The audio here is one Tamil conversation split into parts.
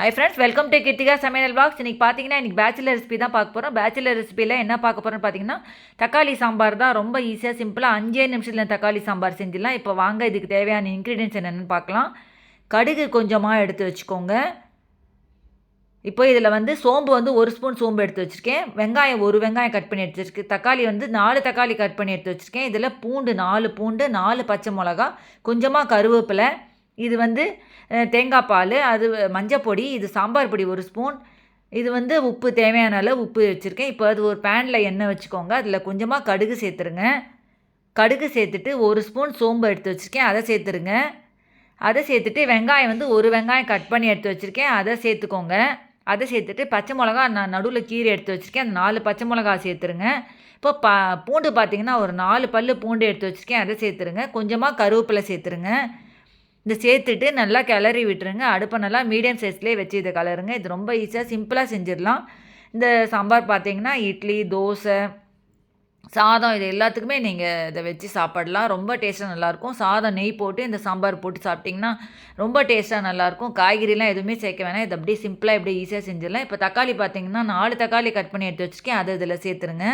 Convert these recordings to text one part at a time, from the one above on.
Hi friends welcome to Krithika சமையல் பாக்ஸ் இன்றைக்கி பார்த்தீங்கன்னா இன்றைக்கி பேச்சுலர் ரெசிபி தான் பார்க்க போகிறோம் பேச்சுலர் ரெசிபியில் என்ன பார்க்க போகிறோம்னு பார்த்தீங்கன்னா தக்காளி சாம்பார் தான் ரொம்ப ஈஸியாக சிம்பிளாக அஞ்சே நிமிஷத்தில் தக்காளி சாம்பார் செஞ்சிடலாம். இப்போ வாங்க இதுக்கு தேவையான இன்க்ரீடியன்ஸ் என்னென்னு பார்க்கலாம். கடுகு கொஞ்சமாக எடுத்து வச்சுக்கோங்க. இப்போ இதில் வந்து சோம்பு வந்து ஒரு ஸ்பூன் சோம்பு எடுத்து வச்சுருக்கேன். வெங்காயம் ஒரு வெங்காயம் கட் பண்ணி எடுத்து வச்சுருக்கேன் தக்காளி வந்து நாலு தக்காளி கட் பண்ணி எடுத்து வச்சுருக்கேன். இதில் பூண்டு நாலு பூண்டு நாலு பச்சை மிளகா கொஞ்சமாக கருவேப்பிலை இது வந்து தேங்காய் பால் அது மஞ்சள் பொடி இது சாம்பார் பொடி ஒரு ஸ்பூன். இது வந்து உப்பு தேவையான அளவு உப்பு வச்சுருக்கேன். இப்போ அது ஒரு பேனில் எண்ணெய் வச்சுக்கோங்க. அதில் கொஞ்சமாக கடுகு சேர்த்துருங்க. கடுகு சேர்த்துட்டு ஒரு ஸ்பூன் சோம்பு எடுத்து வச்சுருக்கேன். அதை சேர்த்துருங்க. அதை சேர்த்துட்டு வெங்காயம் வந்து ஒரு வெங்காயம் கட் பண்ணி எடுத்து வச்சுருக்கேன். அதை சேர்த்துக்கோங்க. அதை சேர்த்துட்டு பச்சை மிளகா நான் நடுவில் கீரை எடுத்து வச்சுருக்கேன். அந்த நாலு பச்சை மிளகா சேர்த்துருங்க. இப்போ ப பூண்டு பார்த்தீங்கன்னா ஒரு நாலு பல் பூண்டு எடுத்து வச்சுருக்கேன். அதை சேர்த்துருங்க. கொஞ்சமாக கருவேப்பிலை சேர்த்துருங்க. இந்த சேர்த்துட்டு நல்லா கிளறி விட்டுருங்க. அடுப்பை நல்லா மீடியம் சைஸ்லேயே வச்சு இதை கலருங்க இது ரொம்ப ஈஸியாக சிம்பிளாக செஞ்சிடலாம். இந்த சாம்பார் பார்த்தீங்கன்னா இட்லி தோசை சாதம் இது எல்லாத்துக்குமே நீங்கள் இதை வச்சு சாப்பிடலாம். ரொம்ப டேஸ்ட்டாக நல்லாயிருக்கும். சாதம் நெய் போட்டு இந்த சாம்பார் போட்டு சாப்பிட்டிங்கன்னா ரொம்ப டேஸ்ட்டாக நல்லாயிருக்கும். காய்கறிலாம் எதுவுமே சேர்க்க வேணாம். இது அப்படியே சிம்பிளாக எப்படி ஈஸியாக செஞ்சிடலாம். இப்போ தக்காளி பார்த்தீங்கன்னா நாலு தக்காளி கட் பண்ணி எடுத்து வச்சுருக்கேன். அதை இதில் சேர்த்துருங்க.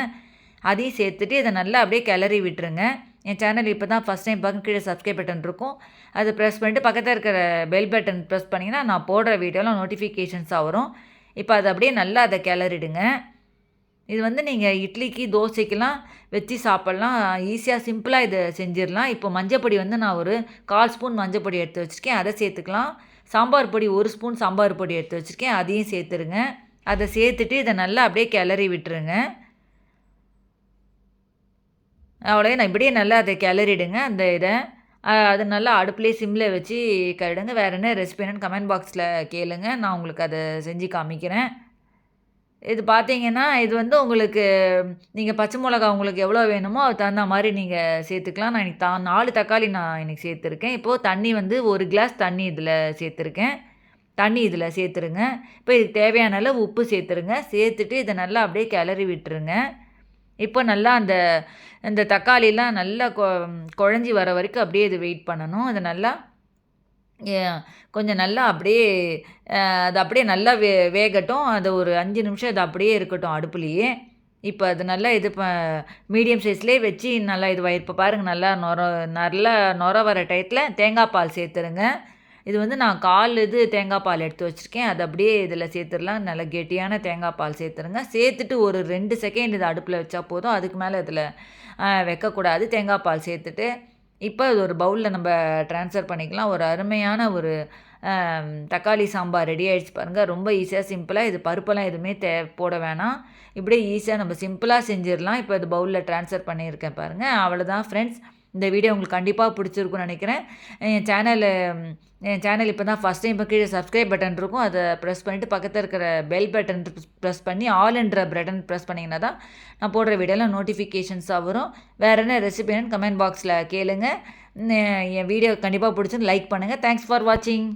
அதையும் சேர்த்துட்டு இதை நல்லா அப்படியே கிளறி விட்டுருங்க. என் சேனல் இப்போ தான் ஃபஸ்ட் டைம் பார்க்க கீழே சப்ஸ்கிரைப் பட்டன் இருக்கும். அதை ப்ரெஸ் பண்ணிட்டு பக்கத்தில் இருக்கிற பெல் பட்டன் ப்ரெஸ் பண்ணிங்கன்னா நான் போடுற வீடியோலாம் நோட்டிஃபிகேஷன்ஸாக வரும். இப்போ அதை அப்படியே நல்லா அதை கிளறிடுங்க. இது வந்து நீங்கள் இட்லிக்கு தோசைக்கெலாம் வச்சு சாப்பிட்லாம். ஈஸியாக சிம்பிளாக இதை செஞ்சிடலாம். இப்போ மஞ்சப்பொடி வந்து நான் ஒரு கால் ஸ்பூன் மஞ்சப்பொடி எடுத்து வச்சுருக்கேன். அதை சேர்த்துக்கலாம். சாம்பார் பொடி ஒரு ஸ்பூன் சாம்பார் பொடி எடுத்து வச்சுருக்கேன். அதையும் சேர்த்துருங்க. அதை சேர்த்துட்டு இதை நல்லா அப்படியே கிளறி விட்டுருங்க. அவ்வளோ நான் இப்படியே நல்லா அதை கிளறிடுங்க அந்த இதை. அது நல்லா அடுப்புலேயே சிம்மில் வச்சு கருடுங்க வேறு என்ன ரெசிபி என்னன்னு கமெண்ட் பாக்ஸில் கேளுங்க. நான் உங்களுக்கு அதை செஞ்சு காமிக்கிறேன். இது பார்த்தீங்கன்னா இது வந்து உங்களுக்கு நீங்கள் பச்சை மிளகா உங்களுக்கு எவ்வளோ வேணுமோ அது தகுந்த மாதிரி நீங்கள் சேர்த்துக்கலாம். நான் இன்னைக்கு தா நாலு தக்காளி நான் இன்னைக்கு சேர்த்துருக்கேன். இப்போது தண்ணி வந்து ஒரு கிளாஸ் தண்ணி இதில் சேர்த்துருக்கேன். தண்ணி இதில் சேர்த்துருங்க. இப்போ இதுக்கு தேவையான அளவு உப்பு சேர்த்துருங்க. சேர்த்துட்டு இதை நல்லா அப்படியே கிளறி விட்டுருங்க. இப்போ நல்லா அந்த இந்த தக்காளிலாம் நல்லா கொ குழஞ்சி வர வரைக்கும் அப்படியே இது வெயிட் பண்ணணும். அது நல்லா கொஞ்சம் நல்லா அப்படியே அது அப்படியே நல்லா வே வேகட்டும். அது ஒரு அஞ்சு நிமிஷம் அது அப்படியே இருக்கட்டும் அடுப்புலேயே. இப்போ அது நல்லா இது ப மீடியம் சைஸ்லேயே வச்சு நல்லா இது இப்போ பாருங்கள் நல்லா நொர நல்லா நொர வர டயத்தில் தேங்காய் பால் சேர்த்துருங்க. இது வந்து நான் கால் இது தேங்காய் பால் எடுத்து வச்சுருக்கேன். அதை அப்படியே இதில் சேர்த்துடலாம். நல்லா கெட்டியான தேங்காய் பால் சேர்த்துருங்க. சேர்த்துட்டு ஒரு ரெண்டு செகண்ட் இது அடுப்பில் வச்சா போதும். அதுக்கு மேலே இதில் வைக்கக்கூடாது. தேங்காய் பால் சேர்த்துட்டு இப்போ இது ஒரு பவுலில் நம்ம ட்ரான்ஸ்ஃபர் பண்ணிக்கலாம். ஒரு அருமையான ஒரு தக்காளி சாம்பார் ரெடி ஆகிடுச்சு பாருங்கள் ரொம்ப ஈஸியாக சிம்பிளாக இது பருப்பெல்லாம் எதுவுமே தே போட வேணாம். இப்படியே ஈஸியாக நம்ம சிம்பிளாக செஞ்சிடலாம். இப்போ இது பவுலில் ட்ரான்ஸ்ஃபர் பண்ணியிருக்கேன் பாருங்கள் அவ்வளோதான் ஃப்ரெண்ட்ஸ் இந்த வீடியோ உங்களுக்கு கண்டிப்பாக பிடிச்சிருக்கும்னு நினைக்கிறேன். என் சேனல் என் சேனல் இப்போ தான் ஃபஸ்ட் டைம் இப்போ கீழே சப்ஸ்கிரைப் பட்டன் இருக்கும். அதை ப்ரெஸ் பண்ணிவிட்டு பக்கத்தில் இருக்கிற பெல் பட்டன் ப்ரெஸ் பண்ணி ஆல் என்ற பட்டன் ப்ரெஸ் பண்ணிங்கன்னா தான் நான் போடுற வீடியோலாம் நோட்டிஃபிகேஷன்ஸாக வரும். வேறு என்ன ரெசிபி கமெண்ட் பாக்ஸில் கேளுங்கள் என் வீடியோ கண்டிப்பாக பிடிச்சிருந்து லைக் பண்ணுங்கள் தேங்க்ஸ் ஃபார் வாட்சிங்